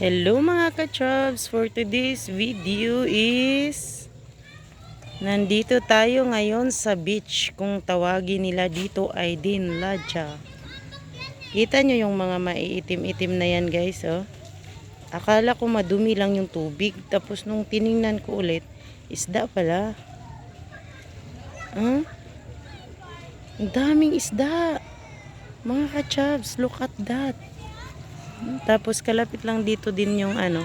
Hello mga ka-chubs! For today's video is Nandito tayo ngayon sa beach Kung tawagin nila dito ay Dinladja Kita nyo yung mga maiitim-itim na yan guys oh. Akala ko madumi lang yung tubig Tapos nung tiningnan ko ulit Isda pala Huh? Daming isda Mga ka-chubs, look at that tapos kalapit lang dito din yung ano.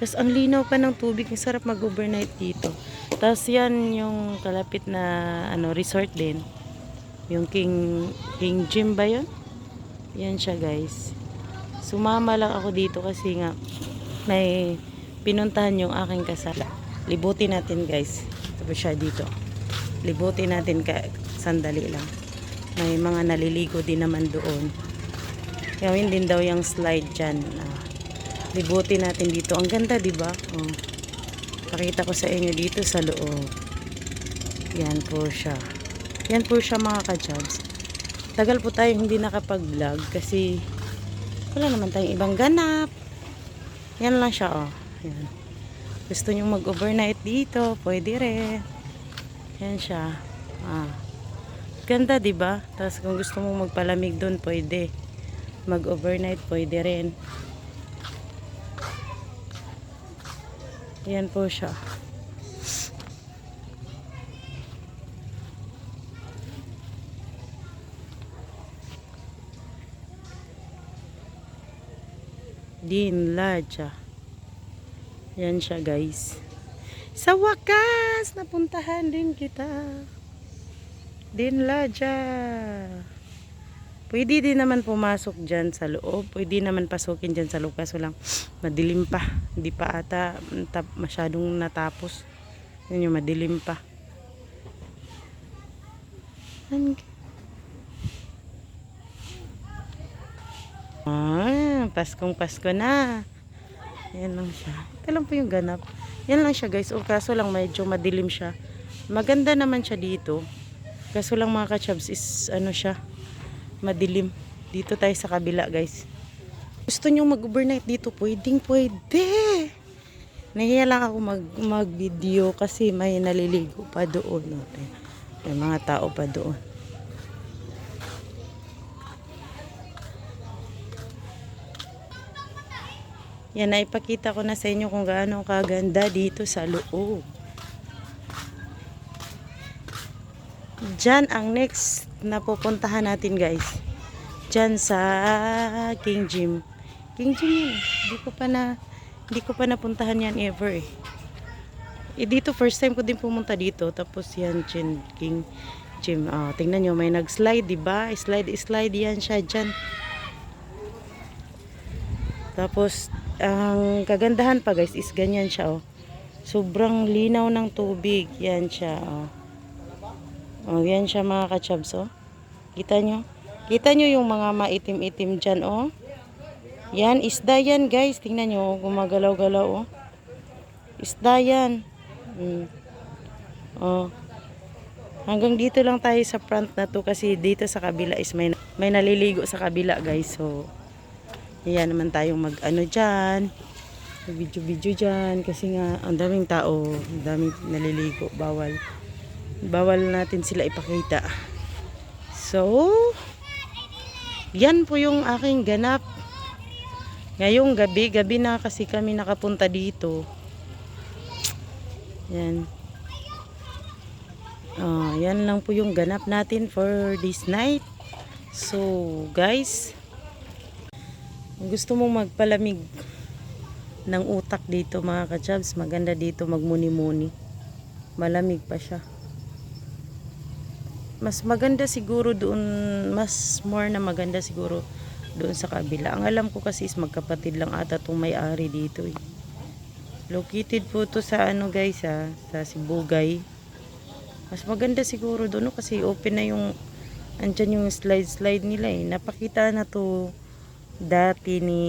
Tapos ang linaw pa ng tubig, ang sarap mag-overnight dito. Tapos yan yung kalapit na ano resort din. Yung King King Gym ba yun? Yan siya guys. Sumama lang ako dito kasi nga may pinuntahan yung aking kasala. Libutin natin guys. Tapos siya dito. Libutin natin ka sandali lang. May mga naliligo din naman doon. Gawin din daw yung slide dyan. Ah, libutin natin dito. Ang ganda, di ba? Oh. Pakita ko sa inyo dito sa loob. Yan po siya. Yan po siya mga ka-jobs. Tagal po tayo hindi nakapag-vlog kasi wala naman tayong ibang ganap. Yan lang siya, oh. Yan. Gusto nyo mag-overnight dito, pwede rin. Yan siya. Ah. Ganda, di ba? Tapos kung gusto mong magpalamig doon, pwede mag-overnight pwede rin. Yan po siya. Din Laja. Yan siya guys. Sa wakas, napuntahan din kita. Din Laja. Pwede din naman pumasok dyan sa loob. Pwede naman pasukin dyan sa loob. Kaso lang, madilim pa. Hindi pa ata masyadong natapos. Yan yung madilim pa. Ah, Paskong Pasko na. Yan lang siya. Ito lang po yung ganap. Yan lang siya guys. O kaso lang medyo madilim siya. Maganda naman siya dito. Kaso lang mga kachabs is ano siya madilim. Dito tayo sa kabila, guys. Gusto nyo mag-overnight dito? Pwedeng pwede. Nahiya lang ako mag, mag-video kasi may naliligo pa doon. No? May mga tao pa doon. Yan, naipakita ko na sa inyo kung gaano kaganda dito sa loob. Diyan ang next na pupuntahan natin guys. Diyan sa King Gym. King Gym yun. Hindi ko pa na hindi ko pa napuntahan yan ever eh. Eh dito first time ko din pumunta dito tapos yan King, King Gym. Oh, tingnan nyo may nag-slide, 'di ba? Slide slide yan siya diyan. Tapos ang kagandahan pa guys is ganyan siya oh. Sobrang linaw ng tubig. Yan siya oh. Oh, yan siya mga kachabs, oh. Kita nyo? Kita nyo yung mga maitim-itim dyan, oh. Yan, isda yan, guys. Tingnan nyo, gumagalaw-galaw, oh. Isda yan. Hmm. Oh. Hanggang dito lang tayo sa front na to kasi dito sa kabila is may, may naliligo sa kabila, guys. So, yan naman tayong mag-ano dyan. Video-video dyan kasi nga ang daming tao, ang daming naliligo, bawal bawal natin sila ipakita. So yan po yung aking ganap. Ngayong gabi gabi na kasi kami nakapunta dito. Yan. Uh, yan lang po yung ganap natin for this night. So guys gusto mong magpalamig ng utak dito mga kachabs maganda dito magmuni-muni. Malamig pa siya mas maganda siguro doon, mas more na maganda siguro doon sa kabila. Ang alam ko kasi is magkapatid lang ata itong may-ari dito. Eh. Located po to sa ano guys ha, sa Sibugay. Mas maganda siguro doon no, kasi open na yung andyan yung slide slide nila eh. Napakita na to dati ni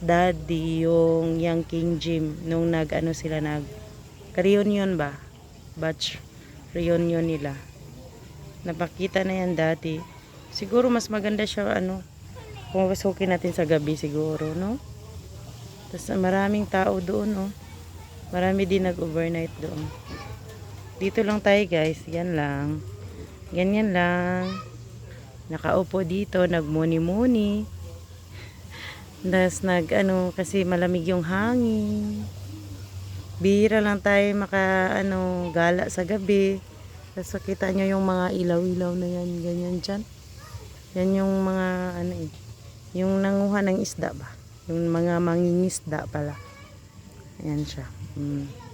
daddy yung Young King Gym nung nag ano sila nag reunion ba batch reunion nila napakita na yan dati. Siguro mas maganda siya ano, kung pasukin natin sa gabi siguro, no? Tapos maraming tao doon, oh. Marami din nag-overnight doon. Dito lang tayo, guys. Yan lang. Ganyan lang. Nakaupo dito, nagmuni-muni. Tapos nag, ano, kasi malamig yung hangin. Bihira lang tayo maka, ano, gala sa gabi. Tapos makita nyo yung mga ilaw-ilaw na yan, ganyan dyan. Yan yung mga, ano eh, yung nanguha ng isda ba? Yung mga mangingisda pala. Ayan siya. Mm.